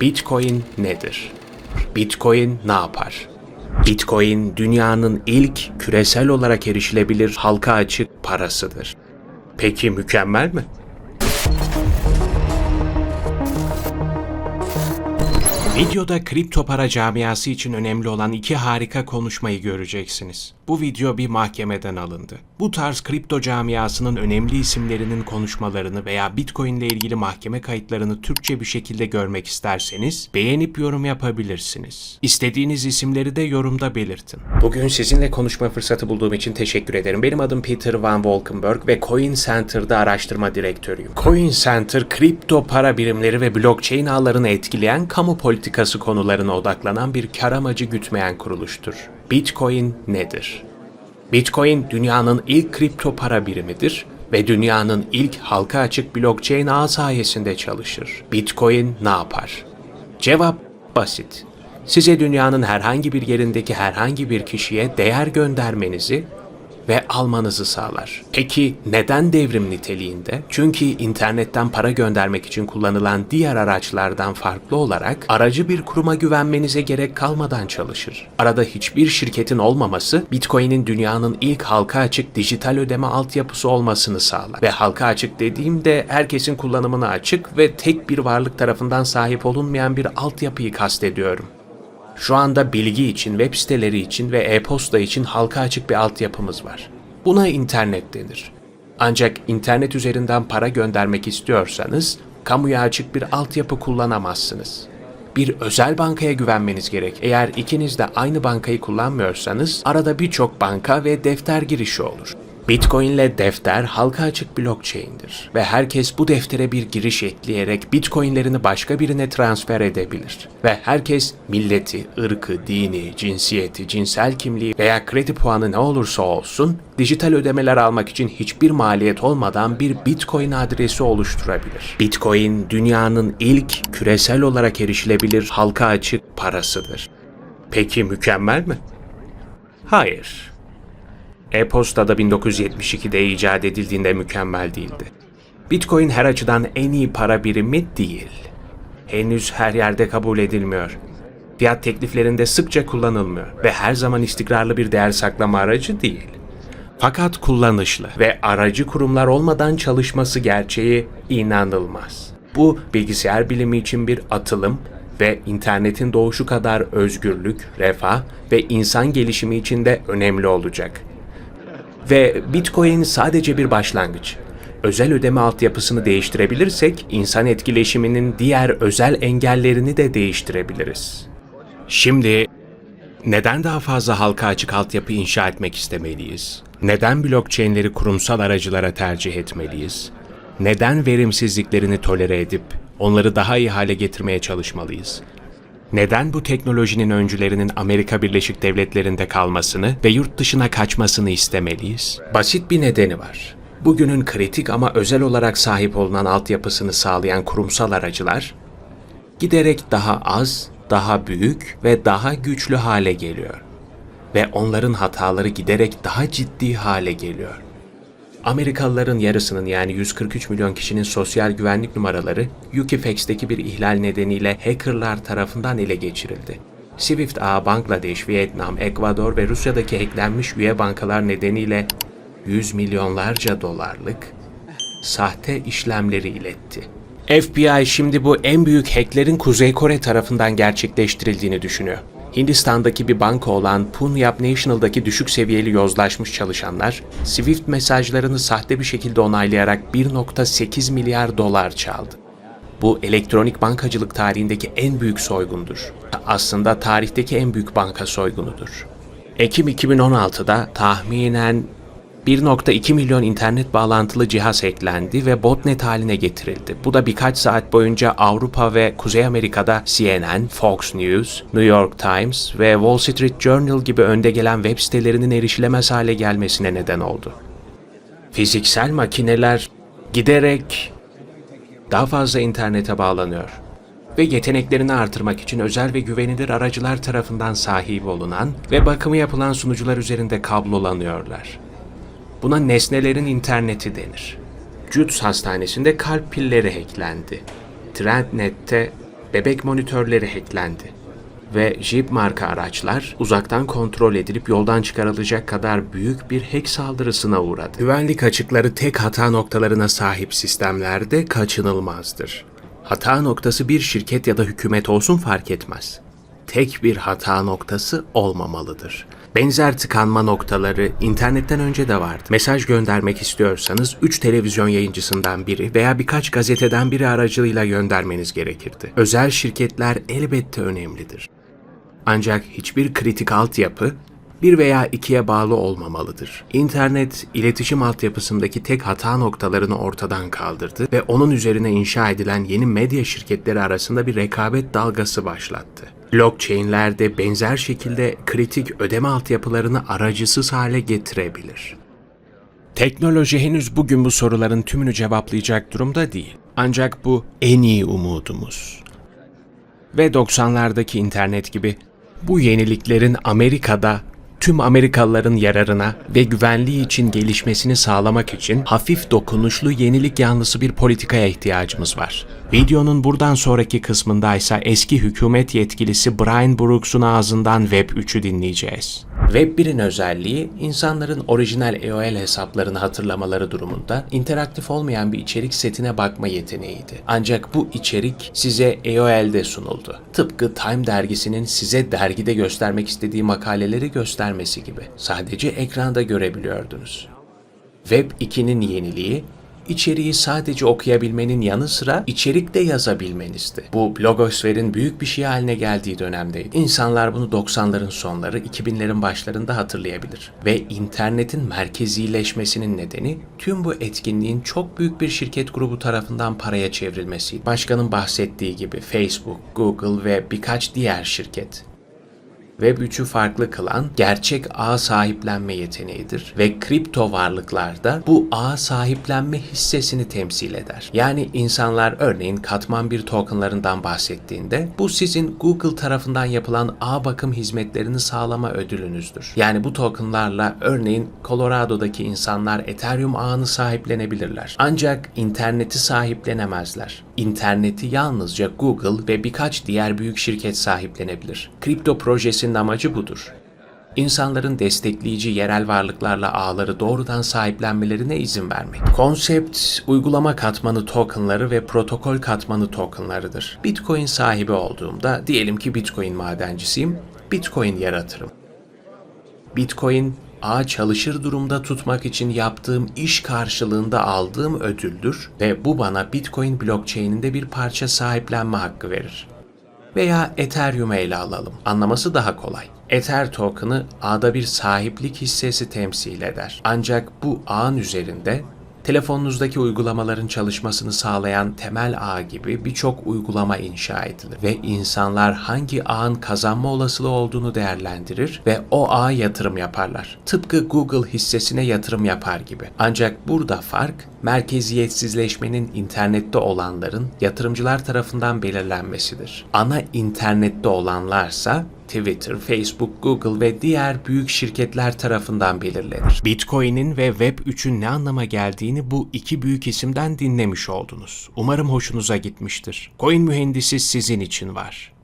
Bitcoin nedir? Bitcoin ne yapar? Bitcoin dünyanın ilk küresel olarak erişilebilir halka açık parasıdır. Peki mükemmel mi? Videoda kripto para camiası için önemli olan iki harika konuşmayı göreceksiniz. Bu video bir mahkemeden alındı. Bu tarz kripto camiasının önemli isimlerinin konuşmalarını veya Bitcoin ile ilgili mahkeme kayıtlarını Türkçe bir şekilde görmek isterseniz beğenip yorum yapabilirsiniz. İstediğiniz isimleri de yorumda belirtin. Bugün sizinle konuşma fırsatı bulduğum için teşekkür ederim. Benim adım Peter Van Volkenberg ve Coin Center'da araştırma direktörüyüm. Coin Center, kripto para birimleri ve blockchain ağlarını etkileyen kamu politikası konularına odaklanan bir kar amacı gütmeyen kuruluştur. Bitcoin nedir? Bitcoin dünyanın ilk kripto para birimidir ve dünyanın ilk halka açık blockchain ağı sayesinde çalışır. Bitcoin ne yapar? Cevap basit. Size dünyanın herhangi bir yerindeki herhangi bir kişiye değer göndermenizi ve almanızı sağlar. Peki neden devrim niteliğinde? Çünkü internetten para göndermek için kullanılan diğer araçlardan farklı olarak aracı bir kuruma güvenmenize gerek kalmadan çalışır. Arada hiçbir şirketin olmaması Bitcoin'in dünyanın ilk halka açık dijital ödeme altyapısı olmasını sağlar. Ve halka açık dediğimde herkesin kullanımına açık ve tek bir varlık tarafından sahip olunmayan bir altyapıyı kastediyorum. Şu anda bilgi için, web siteleri için ve e-posta için halka açık bir altyapımız var. Buna internet denir. Ancak internet üzerinden para göndermek istiyorsanız kamuya açık bir altyapı kullanamazsınız. Bir özel bankaya güvenmeniz gerek. Eğer ikiniz de aynı bankayı kullanmıyorsanız arada birçok banka ve defter girişi olur. Bitcoin ile defter halka açık blockchain'dir ve herkes bu deftere bir giriş ekleyerek Bitcoin'lerini başka birine transfer edebilir. Ve herkes milleti, ırkı, dini, cinsiyeti, cinsel kimliği veya kredi puanı ne olursa olsun dijital ödemeler almak için hiçbir maliyet olmadan bir Bitcoin adresi oluşturabilir. Bitcoin dünyanın ilk küresel olarak erişilebilir halka açık parasıdır. Peki mükemmel mi? Hayır. E-posta da 1972'de icat edildiğinde mükemmel değildi. Bitcoin her açıdan en iyi para birimi değil. Henüz her yerde kabul edilmiyor. Fiyat tekliflerinde sıkça kullanılmıyor ve her zaman istikrarlı bir değer saklama aracı değil. Fakat kullanışlı ve aracı kurumlar olmadan çalışması gerçeği inanılmaz. Bu bilgisayar bilimi için bir atılım ve internetin doğuşu kadar özgürlük, refah ve insan gelişimi için de önemli olacak. Ve Bitcoin sadece bir başlangıç. Özel ödeme altyapısını değiştirebilirsek insan etkileşiminin diğer özel engellerini de değiştirebiliriz. Şimdi neden daha fazla halka açık altyapı inşa etmek istemeliyiz? Neden blockchain'leri kurumsal aracılara tercih etmeliyiz? Neden verimsizliklerini tolere edip onları daha iyi hale getirmeye çalışmalıyız? Neden bu teknolojinin öncülerinin Amerika Birleşik Devletleri'nde kalmasını ve yurt dışına kaçmasını istemeliyiz? Basit bir nedeni var. Bugünün kritik ama özel olarak sahip olunan altyapısını sağlayan kurumsal aracılar giderek daha az, daha büyük ve daha güçlü hale geliyor. Ve onların hataları giderek daha ciddi hale geliyor. Amerikalıların yarısının yani 143 milyon kişinin sosyal güvenlik numaraları Equifax'teki bir ihlal nedeniyle hackerlar tarafından ele geçirildi. Swift ağı Bangladeş, Vietnam, Ekvador ve Rusya'daki hacklenmiş üye bankalar nedeniyle 100 milyonlarca dolarlık sahte işlemleri iletti. FBI şimdi bu en büyük hacklerin Kuzey Kore tarafından gerçekleştirildiğini düşünüyor. Hindistan'daki bir banka olan Punjab National'daki düşük seviyeli yozlaşmış çalışanlar, Swift mesajlarını sahte bir şekilde onaylayarak 1.8 milyar dolar çaldı. Bu elektronik bankacılık tarihindeki en büyük soygundur. Aslında tarihteki en büyük banka soygunudur. Ekim 2016'da tahminen 1.2 milyon internet bağlantılı cihaz eklendi ve botnet haline getirildi. Bu da birkaç saat boyunca Avrupa ve Kuzey Amerika'da CNN, Fox News, New York Times ve Wall Street Journal gibi önde gelen web sitelerinin erişilemez hale gelmesine neden oldu. Fiziksel makineler giderek daha fazla internete bağlanıyor ve yeteneklerini artırmak için özel ve güvenilir aracılar tarafından sahip olunan ve bakımı yapılan sunucular üzerinde kablolanıyorlar. Buna nesnelerin interneti denir. Juts Hastanesi'nde kalp pilleri hacklendi. Trendnet'te bebek monitörleri hacklendi ve Jeep marka araçlar uzaktan kontrol edilip yoldan çıkarılacak kadar büyük bir hack saldırısına uğradı. Güvenlik açıkları tek hata noktalarına sahip sistemlerde kaçınılmazdır. Hata noktası bir şirket ya da hükümet olsun fark etmez. Tek bir hata noktası olmamalıdır. Benzer tıkanma noktaları internetten önce de vardı. Mesaj göndermek istiyorsanız 3 televizyon yayıncısından biri veya birkaç gazeteden biri aracılığıyla göndermeniz gerekirdi. Özel şirketler elbette önemlidir. Ancak hiçbir kritik altyapı bir veya ikiye bağlı olmamalıdır. İnternet, iletişim altyapısındaki tek hata noktalarını ortadan kaldırdı ve onun üzerine inşa edilen yeni medya şirketleri arasında bir rekabet dalgası başlattı. Blockchain'ler de benzer şekilde kritik ödeme altyapılarını aracısız hale getirebilir. Teknoloji henüz bugün bu soruların tümünü cevaplayacak durumda değil. Ancak bu en iyi umudumuz. Ve 90'lardaki internet gibi bu yeniliklerin Amerika'da tüm Amerikalıların yararına ve güvenliği için gelişmesini sağlamak için hafif dokunuşlu yenilik yanlısı bir politikaya ihtiyacımız var. Videonun buradan sonraki kısmında ise eski hükümet yetkilisi Brian Brooks'un ağzından Web 3'ü dinleyeceğiz. Web 1'in özelliği insanların orijinal AOL hesaplarını hatırlamaları durumunda interaktif olmayan bir içerik setine bakma yeteneğiydi. Ancak bu içerik size AOL'de sunuldu. Tıpkı Time dergisinin size dergide göstermek istediği makaleleri göstermesi gibi. Sadece ekranda görebiliyordunuz. Web 2'nin yeniliği içeriği sadece okuyabilmenin yanı sıra içerik de yazabilmenizdi. Bu blogosferin büyük bir şey haline geldiği dönemdeydi. İnsanlar bunu 90'ların sonları, 2000'lerin başlarında hatırlayabilir. Ve internetin merkezileşmesinin nedeni tüm bu etkinliğin çok büyük bir şirket grubu tarafından paraya çevrilmesiydi. Başkanın bahsettiği gibi Facebook, Google ve birkaç diğer şirket. Web 3'ü farklı kılan gerçek ağ sahiplenme yeteneğidir ve kripto varlıklarda bu ağ sahiplenme hissesini temsil eder. Yani insanlar örneğin katman bir tokenlarından bahsettiğinde bu sizin Google tarafından yapılan ağ bakım hizmetlerini sağlama ödülünüzdür. Yani bu tokenlarla örneğin Colorado'daki insanlar Ethereum ağını sahiplenebilirler. Ancak interneti sahiplenemezler. İnterneti yalnızca Google ve birkaç diğer büyük şirket sahiplenebilir. Kripto projesinin amacı budur. İnsanların destekleyici yerel varlıklarla ağları doğrudan sahiplenmelerine izin vermek. Konsept, uygulama katmanı tokenları ve protokol katmanı tokenlarıdır. Bitcoin sahibi olduğumda, diyelim ki Bitcoin madencisiyim, Bitcoin yaratırım. Bitcoin ağ çalışır durumda tutmak için yaptığım iş karşılığında aldığım ödüldür ve bu bana Bitcoin blockchain'inde bir parça sahiplenme hakkı verir. Veya Ethereum'u ele alalım. Anlaması daha kolay. Ether token'ı ağda bir sahiplik hissesi temsil eder. Ancak bu ağın üzerinde telefonunuzdaki uygulamaların çalışmasını sağlayan temel ağ gibi birçok uygulama inşa edilir ve insanlar hangi ağın kazanma olasılığı olduğunu değerlendirir ve o ağa yatırım yaparlar. Tıpkı Google hissesine yatırım yapar gibi. Ancak burada fark merkeziyetsizleşmenin internette olanların yatırımcılar tarafından belirlenmesidir. Ana internette olanlarsa Twitter, Facebook, Google ve diğer büyük şirketler tarafından belirlenir. Bitcoin'in ve Web 3'ün ne anlama geldiğini bu iki büyük isimden dinlemiş oldunuz. Umarım hoşunuza gitmiştir. Coin mühendisi sizin için var.